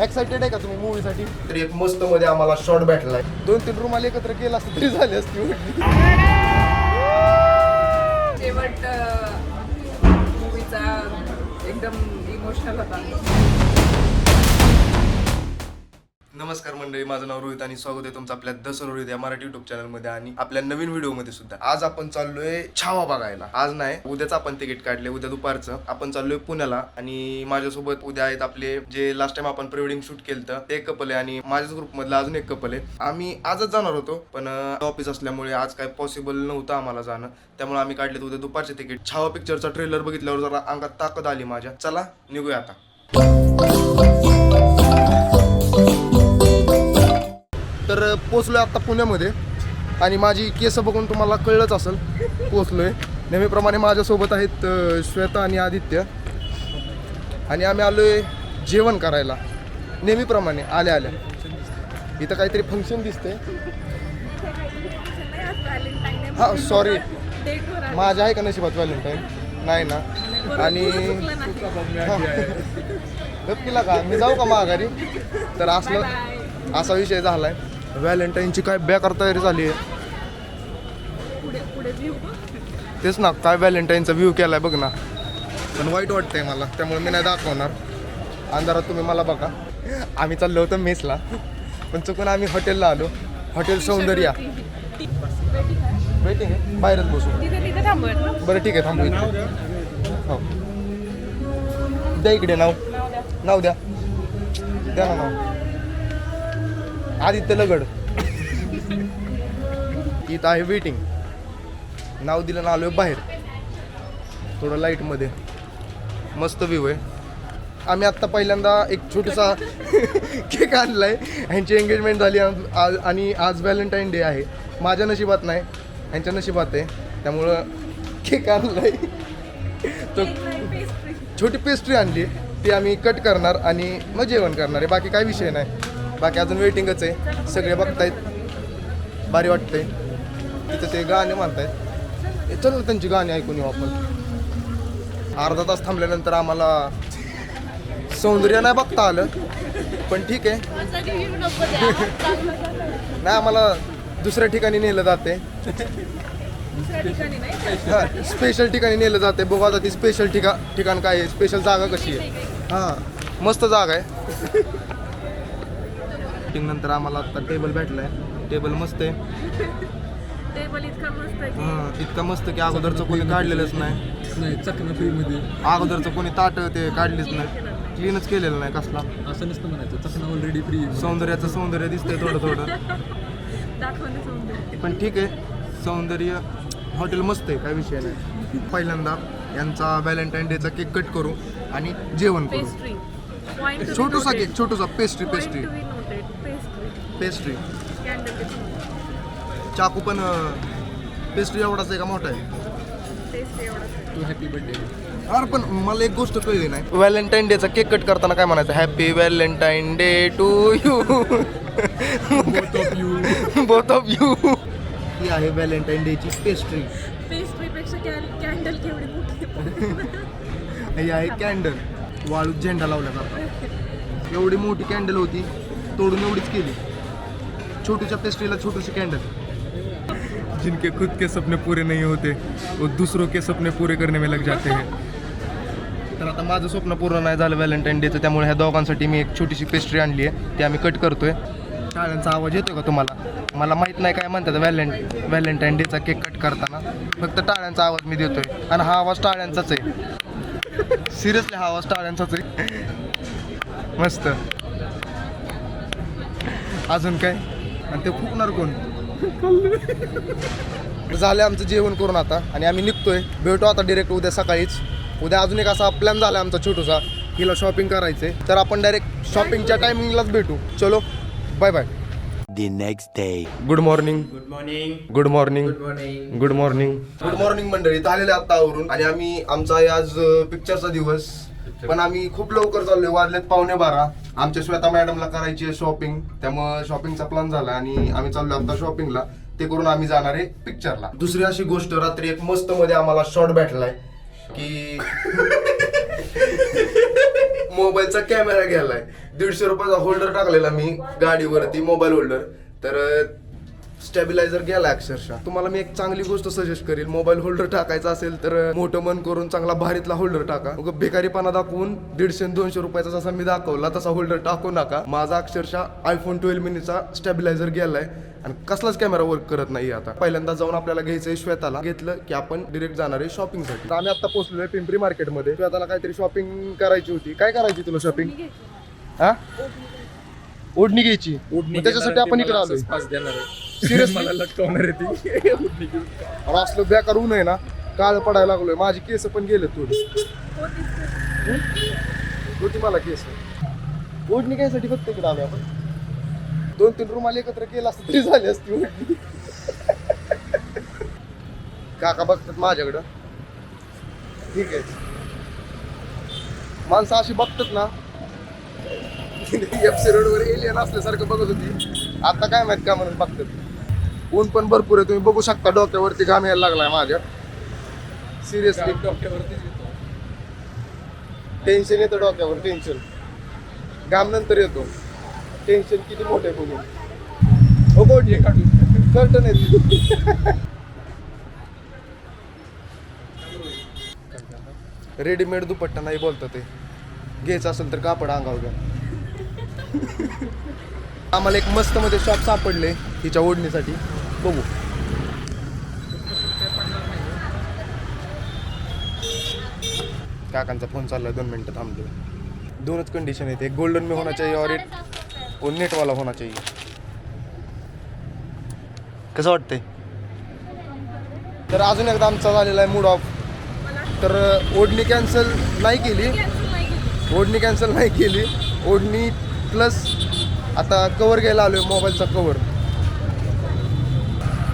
Excited आहे का तुम्ही मूवीसाठी तरी एक मस्त मध्ये आम्हाला शॉर्ट भेटलाय. दोन तीन रुमाल एकत्र केला असतं तरी झाली असती. शेवट मूवीचा एकदम इमोशनल होता. नमस्कार मंडळी माझं नाव रोहित आणि स्वागत आहे तुमचं आपल्या दसर रोहित या मराठी युट्यूब चॅनलमध्ये आणि आपल्या नवीन व्हिडिओमध्ये सुद्धा. आज आपण चाललोय छावा बघायला. आज नाही उद्याच आपण तिकीट काढले उद्या दुपारचं. आपण चाललोय पुण्याला आणि माझ्यासोबत उद्या आहेत आपले जे लास्ट टाइम आपण प्री वेडिंग शूट केलं ते एक कपल आहे आणि माझ्याच ग्रुप मधलं अजून एक कपल आहे. आम्ही आजच जाणार होतो पण ऑफिस असल्यामुळे आज काय पॉसिबल नव्हतं आम्हाला जाणं. त्यामुळे आम्ही काढले उद्या दुपारचे तिकीट. छावा पिक्चरचा ट्रेलर बघितल्यावर जरा अंगात ताकद आली माझ्या. चला निघूया आता. तर पोचलो आहे आत्ता पुण्यामध्ये. आणि माझी केस बघून तुम्हाला कळलंच असेल पोचलो आहे नेहमीप्रमाणे माझ्यासोबत आहेत श्वेता आणि आदित्य. आणि आम्ही आलो आहे जेवण करायला. नेहमीप्रमाणे आल्या आल्या. इथं काहीतरी फंक्शन दिसते हा सॉरी माझ्या आहे का नशिबात व्हॅलेंटाईन नाही ना. आणि गप केला का? मी जाऊ का माघारी? तर असलं असा विषय झाला आहे व्हॅलेंटाईनची काय बेकार तयारी झाली आहे. तेच ना काय व्हॅलेंटाईनचा व्ह्यू केलाय बघ ना. पण वाईट वाटतंय मला त्यामुळे मी नाही दाखवणार. अंधारात तुम्ही मला बघा. आम्ही चाललो होतो मेसला पण चुकून आम्ही हॉटेलला आलो. हॉटेल सौंदर्या. वेटिंग आहे बाहेरच बसू बरं ठीक आहे थांबू हो. द्या इकडे नाव. नाव द्या. द्या ना नाव. आदित्य लगड. इथं आहे वेटिंग नाव दिलं ना आलोय बाहेर. थोडं लाईटमध्ये मस्त व्ह्यू आहे. आम्ही आत्ता पहिल्यांदा एक छोटासा केक आणला आहे ह्यांची एंगेजमेंट झाली आज- आणि आज व्हॅलेंटाईन डे आहे. माझ्या नशिबात नाही ह्यांच्या नशिबात आहे. त्यामुळं केक आणलाय. तो छोटी पेस्ट्री आणली. ती आम्ही कट करणार आणि मग जेवण करणार आहे. बाकी काय विषय नाही. बाकी अजून वेटिंगच आहे. सगळे बघतायत. भारी वाटतंय. तिथं ते गाणे म्हणतायत. चल त्यांची गाणी ऐकून येऊ आपण. अर्धा तास थांबल्यानंतर आम्हाला सौंदर्य नाही बघता आलं. पण ठीक आहे. नाही आम्हाला दुसऱ्या ठिकाणी नेलं जाते हा स्पेशल ठिकाणी नेलं जाते बघू आता ती स्पेशल ठिका ठिकाण काय आहे. स्पेशल जागा कशी आहे. हां मस्त जागा आहे. Meeting नंतर आम्हाला आता टेबल भेटलाय. टेबल मस्त आहे. टेबल इतका मस्त आहे हां इतकं मस्त की अगोदरचं कोणी काढलेलंच नाही. नाही चकना फ्रीमध्ये अगोदरचं कोणी ताट ते काढलीच नाही. क्लीनच केलेलं नाही कसला. असं नसतं म्हणायचं. चकना ऑलरेडी फ्री सौंदर्याचं सौंदर्य दिसतंय थोडं थोडं. दाखवणे पण ठीक आहे. सौंदर्य हॉटेल मस्त आहे काय विषय नाही. पहिल्यांदा यांचा व्हॅलेंटाईन डेचा केक कट करू आणि जेवण करू. पेस्ट्री पॉइंट छोटूसा केक छोटूसा पेस्ट्री पेस्ट्री पेस्ट्री चाकू पण पेस्ट्री एवढाच आहे का मोठा आहे? पेस्ट्री एवढा टू हॅपी बर्थडे अरे पण मला एक गोष्ट कळली नाही. व्हॅलेंटाईन डेचा केक कट करताना काय म्हणायचं? Happy Valentine day to you both of you both of you ही आहे व्हॅलेंटाईन डेची पेस्ट्री पेस्ट्रीपेक्षा कॅन्डल केवढी मोठी ही आहे कॅन्डल वाळूत झेंडा लावला जातो. एवढी मोठी कॅन्डल होती तोडून एवढीच केली. छोटूच्या पेस्ट्रीला छोटूशी कॅन्डल जिनके खुद के सपने पूरे नहीं होते वो दूसरों के सपने पूरे करने में लग जाते हैं। तर आता माझं स्वप्न पूर्ण नाही झालं व्हॅलेंटाईन डेचं त्यामुळे ह्या दोघांसाठी मी एक छोटीशी पेस्ट्री आणली आहे. ती आम्ही कट करतोय. टाळ्यांचा आवाज येतो का तुम्हाला? मला माहीत नाही काय म्हणतात व्हॅलेंट व्हॅलेंटाईन डेचा केक कट करताना. फक्त टाळ्यांचा आवाज मी देतोय. आणि हा आवाज टाळ्यांचाच आहे. सिरियसली हा आवाज टाळ्यांचाच आहे. मस्त. अजून काय? आणि ते फुकणार कोण? झालं आमचं जेवण करून आता आणि आम्ही निघतोय. भेटू आता डिरेक्ट उद्या सकाळीच. उद्या अजून एक असा प्लॅन झाला आमचा छोटूसा हिला शॉपिंग करायचंय. तर आपण डायरेक्ट शॉपिंगच्या टायमिंगलाच भेटू. चलो bye bye the next day. Good morning good morning good morning good morning good morning मंडळी. आलेले आता आवरून. आणि आम्ही आमचा आज पिक्चरचा दिवस. पण आम्ही खूप लवकर चाललोय वाजलेत पावणे बारा. आमच्या श्वेता मॅडमला करायची आहे शॉपिंग त्यामुळे शॉपिंगचा प्लॅन झाला आणि आम्ही चाललोय आता शॉपिंगला ते करून आम्ही जाणार आहे पिक्चरला दुसरी अशी गोष्ट रात्री एक मस्त मध्ये आम्हाला शॉर्ट भेटलाय की मोबाईलचा कॅमेरा घ्यायलाय. दीडशे रुपयाचा होल्डर टाकलेला मी गाडीवरती मोबाईल होल्डर तर स्टॅबिलायझर गेला अक्षरशः. तुम्हाला मी एक चांगली गोष्ट सजेस्ट करेल. मोबाईल होल्डर टाकायचा असेल तर मोठं मन करून चांगला भारीतला होल्डर टाका. मग बेकारीपणा दाखवून दीडशे आणि दोनशे रुपयाचा जसा मी दाखवला तसा होल्डर टाकू नका. माझा अक्षरशः आयफोन ट्वेल्व मिनीचा स्टॅबिलायझर गेलाय. आणि कसलाच कॅमेरा वर्क करत नाही आता. पहिल्यांदा जाऊन आपल्याला घ्यायचंय श्वेताला. घेतलं की आपण डिरेक्ट जाणार आहे शॉपिंगसाठी तर आम्ही आता पोहोचलोय पिंपरी मार्केटमध्ये श्वेताला काहीतरी शॉपिंग करायची होती. काय करायची तुला शॉपिंग हा? ओढणी घ्यायची. मग त्याच्यासाठी आपण इकडे आलोय. सिरियस देणार आहे Seriously? मला आहे ती. उडणी असलं बेकार ऊन आहे ना. काळ पडायला लागलोय. माझे केस पण गेले थोडी. होती मला केस. ओढणी घ्यायसाठी फक्त इकडे आलो आपण. दोन तीन रुमाल एकत्र केला असतं तरी झाली असती ओढणी. काका बघतात माझ्याकडं. ठीक आहे. माणसं अशी बघतात ना. एफ सी रोडवर एलियन असल्यासारखं बघत होती. आता काय माहीत का म्हणून बघतात. ऊन पण भरपूर आहे. तुम्ही बघू शकता डोक्यावरती घाम यायला लागलाय माझ्या. सिरियसली डोक्यावरतीच येतो. टेन्शन येतं डोक्यावर टेन्शन घाम नंतर येतो. टेन्शन किती मोठे बघून हो गोडी कर्टन येते रेडीमेड दुपट्टा नाही बोलतं ते. घ्यायचं असेल तर कापड अंगावर घ्या. आम्हाला एक मस्त मध्ये शॉप सापडले हिच्या ओढणीसाठी. बघू. काकांचा फोन चालला दोन मिनटं थांबलो. दोनच कंडिशन आहेत. एक गोल्डन में होना चाहिए और एक और नेट वाला होना चाहिए कसं वाटतंय? तर अजून एकदा आमचा झालेला आहे मूड ऑफ तर ओढणी कॅन्सल नाही केली. ओढणी कॅन्सल नाही केली. ओढणी प्लस आता कवर घ्यायला आलो आहे मोबाईलचा कवर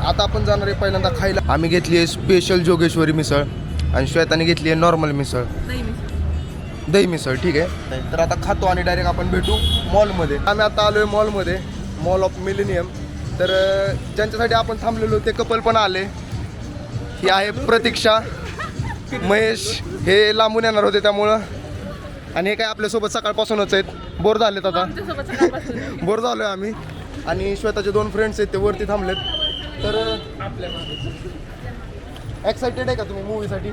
आता आपण जाणार आहे पहिल्यांदा खायला. आम्ही घेतली आहे स्पेशल जोगेश्वरी मिसळ आणि श्वेताने घेतली आहे नॉर्मल मिसळ. दही मिसळ. ठीक आहे? तर आता खातो आणि डायरेक्ट आपण भेटू मॉलमध्ये आम्ही आता आलोय मॉलमध्ये मॉल ऑफ मिलेनियम तर ज्यांच्यासाठी आपण थांबलेलो ते कपल पण आले. ही आहे प्रतीक्षा महेश हे लांबून येणार होते त्यामुळं. आणि हे काय आपल्यासोबत सकाळपासूनच आहेत. बोर झालेत आता. बोर झालोय आम्ही. आणि श्वेताचे दोन फ्रेंड्स आहेत ते वरती थांबलेत. तर एक्साइटेड आहे का तुम्ही मूवीसाठी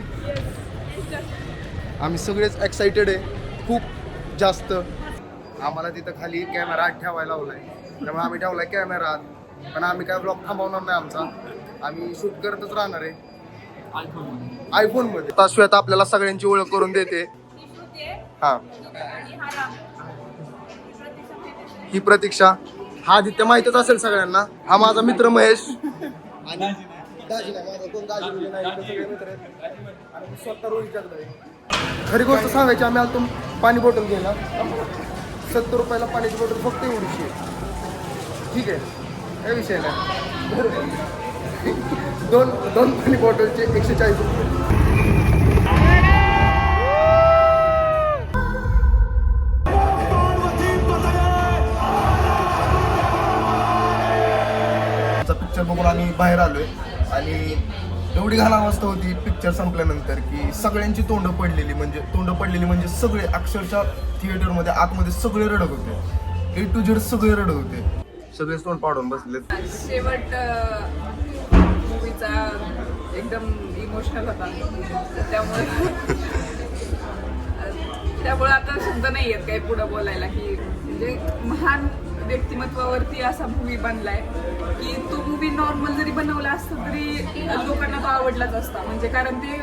आम्ही सगळेच एक्साइटेड आहे. खूप जास्त. आम्हाला तिथं खाली कॅमेरा आत ठेवायला लावलाय. त्यामुळे आम्ही ठेवलाय कॅमेरा आत पण आम्ही काय ब्लॉग थांबवणार नाही आमचा. आम्ही शूट करतच राहणार आहे. आयफोनमध्ये. आता श्वेता आपल्याला सगळ्यांची ओळख करून देते. हा. ही प्रतीक्षा. हा आदित्य माहितच असेल सगळ्यांना. हा माझा मित्र महेश. आणि दाजी नाही, माझा कोण दाजी बिजी नाही, इकडे सगळे मित्र आहेत. आणि मी स्वतः रोहित जगदाळे. खरी गोष्ट सांगायची आम्ही आलतो पाणी बॉटल घ्यायला. सत्तर रुपयाला पाण्याची बॉटल फक्त एवढीची आहे. ठीक आहे. काही विषय नाही. दोन दोन पाणी बॉटलचे एकशे चाळीस रुपये. बाहेर आलो आहे बाहेर आलोय. आणि एवढी घाण अवस्था होती पिक्चर संपल्यानंतर की सगळ्यांची तोंड पडलेली म्हणजे तोंड पडलेली म्हणजे सगळे अक्षरशः थिएटरमध्ये आतमध्ये सगळे रडत होते. ए टू झेड सगळे रडत होते. सगळे तोंड पाडून बसले शेवट मूवीचा एकदम इमोशनल होता. त्यामुळे त्यामुळे आता शब्द नाही आहेत काही पुढं बोलायला की म्हणजे महान व्यक्तिमत्वावरती असा मूवी बनलाय की तो मूवी नॉर्मल जरी बनवला असता तरी लोकांना तो आवडलाच असता. म्हणजे कारण ते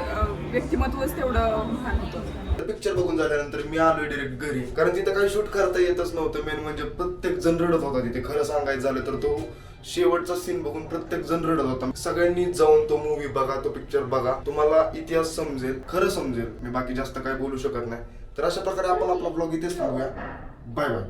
व्यक्तिमत्वच तेवढं महान होतं. पिक्चर बघून झाल्यानंतर मी आलोय डिरेक्ट घरी. कारण तिथं काही शूट करता येतच नव्हतं. मेन म्हणजे प्रत्येक जण रडत होता तिथे. खरं सांगायचं झालं तर तो शेवटचा सीन बघून प्रत्येक जण रडत होता. सगळ्यांनी जाऊन तो मूवी बघा तो पिक्चर बघा. तुम्हाला इतिहास समजेल खरं समजेल. मी बाकी जास्त काय बोलू शकत नाही. तर अशा प्रकारे आपण आपला ब्लॉग इथेच थांबूया. Bye bye